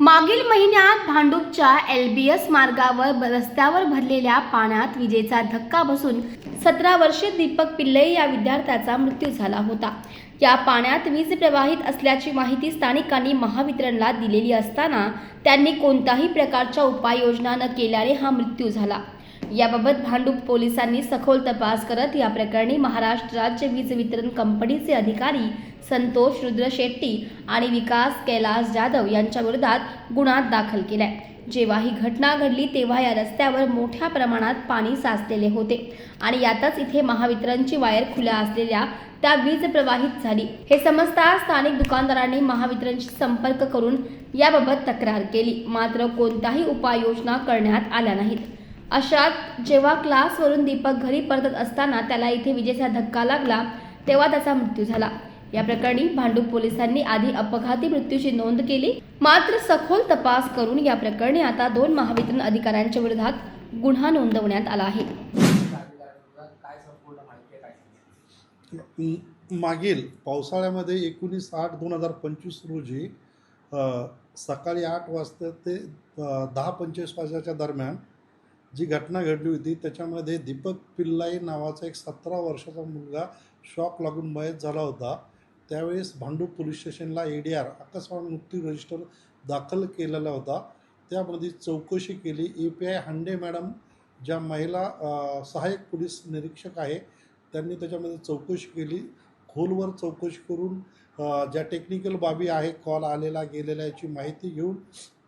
मागील महिन्यात भांडूपच्या एल बी एस मार्गावर रस्त्यावर भरलेल्या पाण्यात विजेचा धक्का बसून सतरा वर्षीय दीपक पिल्ले या विद्यार्थ्याचा मृत्यू झाला होता. या पाण्यात वीज प्रवाहित असल्याची माहिती स्थानिकांनी महावितरणला दिलेली असताना त्यांनी कोणत्याही प्रकारच्या उपाययोजना न केल्याने हा मृत्यू झाला. याबाबत भांडूप पोलिसांनी सखोल तपास करत या प्रकरणी महाराष्ट्र राज्य वीज वितरण कंपनीचे अधिकारी संतोष रुद्र शेट्टी आणि विकास कैलास जाधव यांच्या विरोधात गुन्हा दाखल केलाय. जेव्हा ही घटना घडली तेव्हा या रस्त्यावर मोठ्या प्रमाणात पाणी साचलेले होते आणि यातच इथे महावितरणची वायर खुल्या असलेल्या त्या वीज प्रवाहित झाली. हे समजता स्थानिक दुकानदारांनी महावितरणशी संपर्क करून याबाबत तक्रार केली. मात्र कोणत्याही उपाययोजना करण्यात आल्या नाहीत. अशात जेव्हा क्लासवरून दीपक घरी परतत असताना त्याला इथे विजेचा धक्का लागला तेव्हा त्याचा मृत्यू झाला. या प्रकरणी भांडूप पोलिसांनी आधी अपघाती मृत्यूची नोंद केली मात्र सखोल तपास करून या प्रकरणी आता दोन महावितरण अधिकाऱ्यांच्या विरोधात गुन्हा नोंदवण्यात आला आहे. मागील पावसाळ्यामध्ये एकोणीस आठ दोन हजार पंचवीस रोजी सकाळी आठ वाजता ते दहा पंचवीस वाजताच्या दरम्यान जी घटना घडली होती त्याच्यामध्ये दीपक पिल्लाई नावाचा एक सतरा वर्षाचा मुलगा शॉक लागून मयत झाला होता. त्यावेळेस भांडूप पोलीस स्टेशनला ए डी आर अकस्मात मृत्यू रजिस्टर दाखल केलेला होता. त्यामध्ये चौकशी केली. A P I Hande madam ज्या महिला सहाय्यक पोलीस निरीक्षक आहे त्यांनी त्याच्यामध्ये चौकशी केली. खोलवर चौकशी करून ज्या टेक्निकल बाबी आहे कॉल आलेला गेलेला याची माहिती घेऊन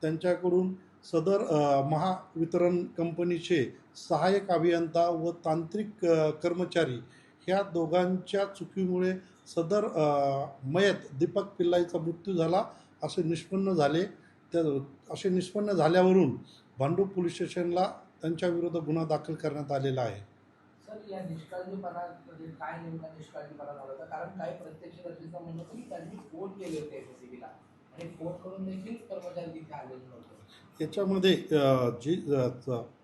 त्यांच्याकडून सदर महावितरण कंपनीचे सहाय्यक अभियंता व तांत्रिक कर्मचारी ह्या दोघांच्या चुकीमुळे सदर मयत दीपक पिल्लाईचा मृत्यू झाला असे निष्पन्न झाले. त्या असे निष्पन्न झाल्यावरून भांडूप पोलीस स्टेशनला त्यांच्या विरुद्ध गुन्हा दाखल करण्यात आलेला आहे. या काय कारण काही याच्यामध्ये जी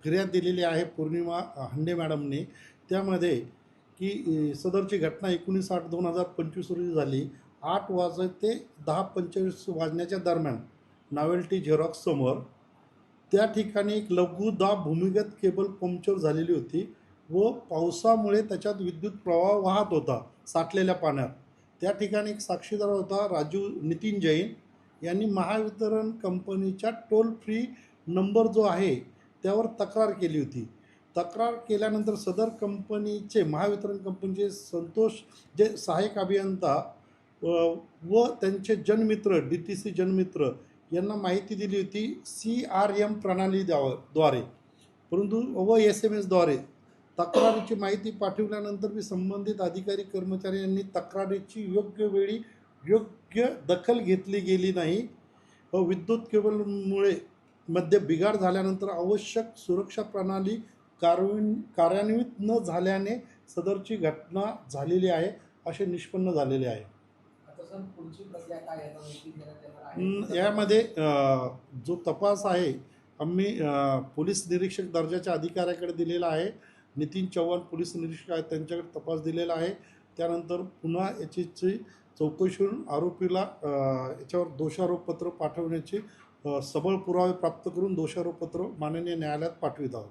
फिर्याद दिलेली आहे पौर्णिमा हंडे मॅडमने त्यामध्ये की सदरची घटना एकोणीस आठ दोन हजार पंचवीस रोजी झाली. आठ वाजत ते दहा पंचवीस वाजण्याच्या दरम्यान नॉवेल्टी झेरॉक्स समोर त्या ठिकाणी एक लघुदाब भूमिगत केबल पंक्चर झालेली होती व पावसामुळे त्याच्यात विद्युत प्रवाह वाहत होता साठलेल्या पाण्यात. त्या ठिकाणी एक साक्षीदार होता राजू नितीन जैन. यांनी महावितरण कंपनीच्या टोल फ्री नंबर जो आहे त्यावर तक्रार केली होती. तक्रार केल्यानंतर सदर कंपनीचे महावितरण कंपनीचे संतोष जे सहाय्यक अभियंता व व त्यांचे जनमित्र डी टी सी जनमित्र यांना माहिती दिली होती सी आर एम प्रणाली द्यावद्वारे. परंतु व एस एम एसद्वारे तक्रारीची माहिती पाठवल्यानंतर मी संबंधित अधिकारी कर्मचारी यांनी तक्रारीची योग्य वेळी योग्य दखल घेतली गेली नाही. व विद्युत केबलमुळे मध्ये बिघाड झाल्यानंतर आवश्यक सुरक्षा प्रणाली कार्यान्वि कार्यान्वित न झाल्याने सदरची घटना झालेली आहे असे निष्पन्न झालेले आहे. यामध्ये जो तपास आहे आम्ही पोलीस निरीक्षक दर्जाच्या अधिकाऱ्याकडे दिलेला आहे. नितीन चव्हाण पोलीस निरीक्षक आहेत त्यांच्याकडे तपास दिलेला आहे. त्यानंतर पुन्हा याची चौकशी होऊन आरोपीला याच्यावर दोषारोपपत्र पाठवण्याचे सबळ पुरावे प्राप्त करून दोषारोपपत्र माननीय न्यायालयात पाठवित आहोत.